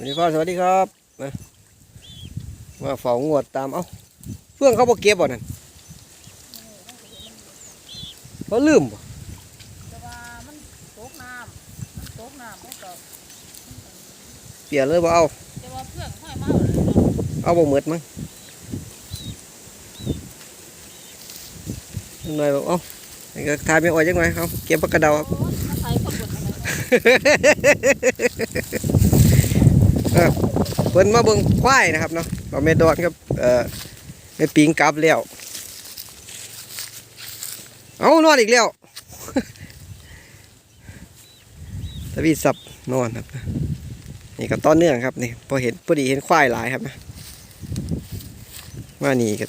วัสดีครับสวัสดีครับนะมาเฝ้างวดตามเอ้าเพื่อนเขาบอกเก็บบ่นั่นเขาลืมบ่แต่ว่ามันตกน้ำมันตกน้ำมันก็เปลี่ยนเลยบ่เอาแต่ว่าเพื่อนห้อยมาเลยเนาะเอาบ่หมดมั้งหน่อยบอกเอ้าให้ก็ทายไม่อ่อยจังหน่อยเอาเก็บปากกระเดาครับ โอ้ยมาใส่คนบนอะไรเเพิ่นมาเบิ่งควายนะครับเนาะเราแม่ดอนครับเอ่อแม่ปิงกลับแล้วเอานอนอีกแล้วทวีสับนอนครับ นี่ก็ต้อนเนื่องครับนี่พอเห็นพอดีเห็นควายหลายครับนะมานี่ก็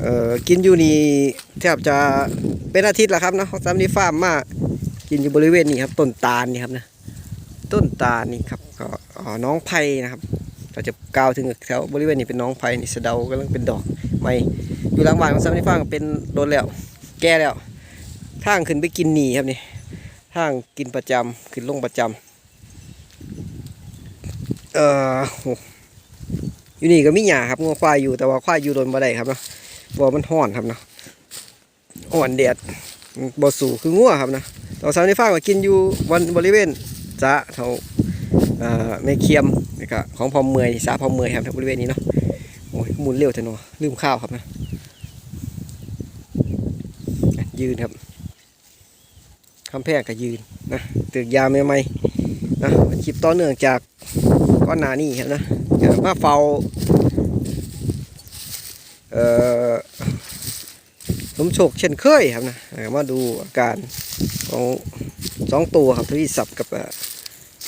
เอ่อกินอยู่นี่แทบจะเป็นอาทิตย์แล้วครับเนาะสามนีฟาร์มมากินอยู่บริเวณนี้ครับต้นตาลนี่ครับนะต้นตาลนี่ครับ ก็น้องไผ่นะครับ เราจะกล่าวถึงแถวบริเวณนี้เป็นน้องไผ่นี่สะเดากำลังเป็นดอกใหม่อยู่หลังบ้านของซัมนี่ฟังเป็นโดนแล้ว แก่แล้วทางขึ้นไปกินหนีครับนี่ทางกินประจำขึ้นลงประจำเอ่อโหอยู่นี่ก็มีหญ้าครับงัวควายอยู่แต่ว่าควายอยู่โดนบ่ได้ครับเนาะบ่มันห้อนครับเนาะอ่อนแดดบ่สู่คืองัวครับนะตอนซัมนี่ฟังก็กินอยู่วันบริเวณสะเขา เอ่อไม่เคียมนี่ก็ของพอมเมอยสาพอมเมอยครับบริเวณนี้เนาะโอ้ยมุนเร็วจังเนาะลืมข้าวครับนะยืนครับคำแพงก็ยืนนะตึกยาใหม่ๆนะคลิปต่อเนื่องจากก้อนนานี่ครับนะเดี๋ยวมาเฝ้าเอ่อสมโชคเช่นเคยครับนะเอ่อมาดูอาการของสองตัวครับทวีศัพท์กับ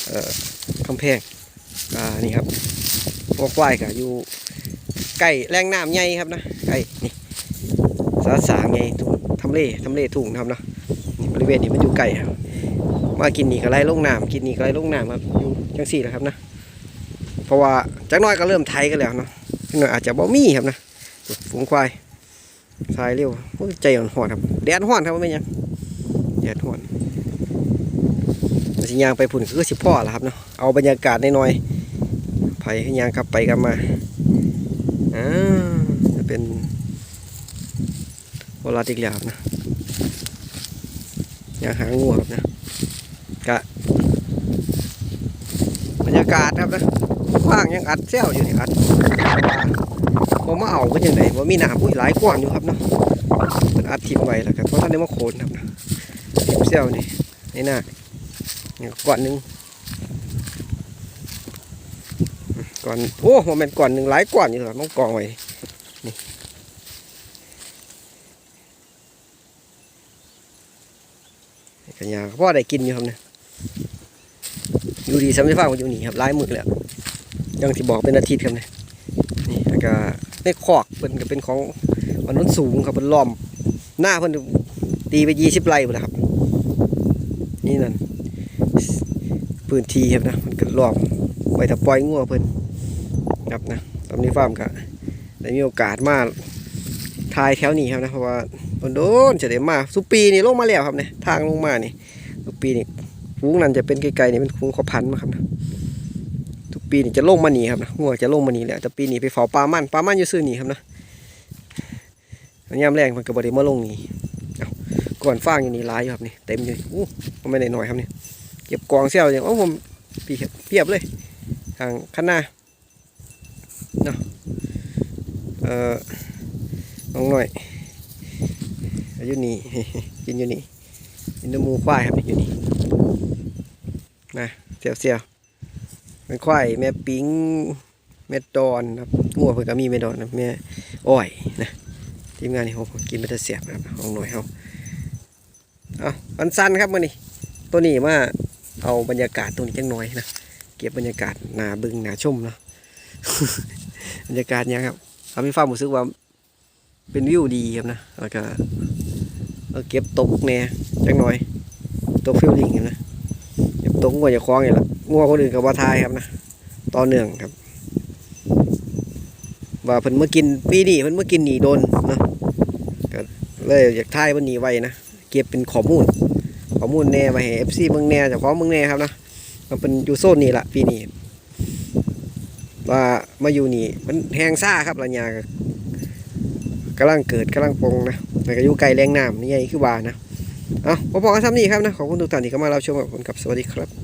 เอ่อเอ่อคำแพงอ่านี่ครับพวกควายก็อยู่ใกล้แรงน้ำใหญ่ครับนะใกล้นี่สาสางใหญ่ทุ่งทำเลทำเลทุ่งนะครับเนาะนี่บริเวณนี้มันอยู่ใกล้ครับมากินนี่ก็ไล่ลงน้ำกินนี่ก็ไล่ลงน้ำครับอยู่จังสี่แหละครับนะเพราะว่าจักหน้อยก็เริ่มไทยกันแล้วเนาะจักหน่อยอาจจะบ่มีครับนะฝูงควายสายเร็วใจอ่อนๆครับแดดร้อนครับว่าเป็นยังแดดร้อน สิยางไปพุ่นคือสิพ่อละครับเนาะเอาบรรยากาศน้อยๆไผ่ยางกลับไปกลับมาอ่าจะเป็นโบราณอีกแล้วนะยางหางงูครับนะกะบรรยากาศครับนะว่างยังอัดเซลอยู่นี่อัดว่ามาเอาก็ยังไงว่ามีหนามอุ้ยหลายกว่างอยู่ครับเนาะมันอัดทิ้งไว้แล้วครับเพราะท่านได้มาโคนครับนะทิมเซลนี่ในหน้า ก่อนหนึ่งก่อนโอ้โมเมนก่อนหนึ่งหลายก่อนอยู่ครับต้องกองไว้นี่ยกันยาพ่อได้กินอยู่ครับเนี่ยอยู่ดีสำนักฟ้าอยู่นี่ครับหลายมือแล้วยังที่บอกเป็นอาทิตย์ครับเนี่ยนี่แล้วก็ในคอกเป็นก็เป็นของมันน้นสูงครับเป็นล้อม หน้าเพิ่นตีไปยี่สิบไร่หมดแล้วครับ นี่นั่น พื้นที่ครับนะมันก็รอบไว้ถ้าปล่อยงัวเพิ่นครับนะตอนนี้ฟาร์มก็ได้มีโอกาสมาทายแถวนี้ครับนะเพราะว่าโดนจะได้มาสุปีนี่ลงมาแล้วครับเนี่ยทางลงมานี่สุปีนี่ฟูงนั้นจะเป็นไกลๆนี่เป็นฟูงขาพันมาครับนะทุกปีนี่จะลงมานี่ครับนะงัวจะลงมานี่แหละแต่ปีนี้ไปเฝ้าปลามันปลามันอยู่ซื่อนี่ครับนะยามแรงมันก็บ่ได้มาลงนี้ก่อนฟางอยู่นี่หลายอยู่ครับนี่เต็มอยู่อู้มันไม่ได้หน้อยครับนี่ เก็บกองเซลอย่างโอ้ผมเปียบเปียบเลยทางข้างหน้าเนาะเอ่อน้องหน่อยอยู่นี่กินอยู่นี่กินน้ำมูควายครับอยู่นี่นะเสียวเสียวเป็นควายแม่ปิงแม่ดอนครับงัวเพิ่นก็มีแม่ดอนนะแม่อ้อยนะทีมงานนี่ผมกินม่ได้เสียบนะครับของหน่อยเขาเอาวันสั้นครับมื่อนี้ตัวนี้มา เอาบรรยากาศตรงนี้จังน่อยนะเก็บบรรยากาศหนาบึงหนาชมเนาะบรรยากาศเนี่ยครับทำให้ฟ้ารู้สึกว่าเป็นวิวดีครับนะแล้วก็เก็บตกแน่จังน่อยตกฟิลลิ่งครับนะเก็บตกงัวจะคล้องอย่างละงัวคนอื่นกับว่าทายครับนะต่อเนื่องครับ ว่าเพิ่นเมื่อกินปีนี้เพิ่นเมื่อกินหนีโดนเนาะก็เลยอยากทายเพิ่นหนีไว้นะเก็บเป็นข้อมูล ข้อมูลแน่มาให้ FC เมืองแน่เจากของเมืองแน่ครับนะมันเป็นอยู่โซนนี่ละปีนี้ว่ามาอยู่นี่มันแห้งซ่าครับละยาก็กำลังเกิดกำลังปงนะมันก็อยู่ไกลแรงน้ำนี่ไงคือว่านะเอาพอๆกันซ้ำนี่ครับนะขอบคุณทุกท่านที่เข้ามารับชมกับผมกับสวัสดีครับ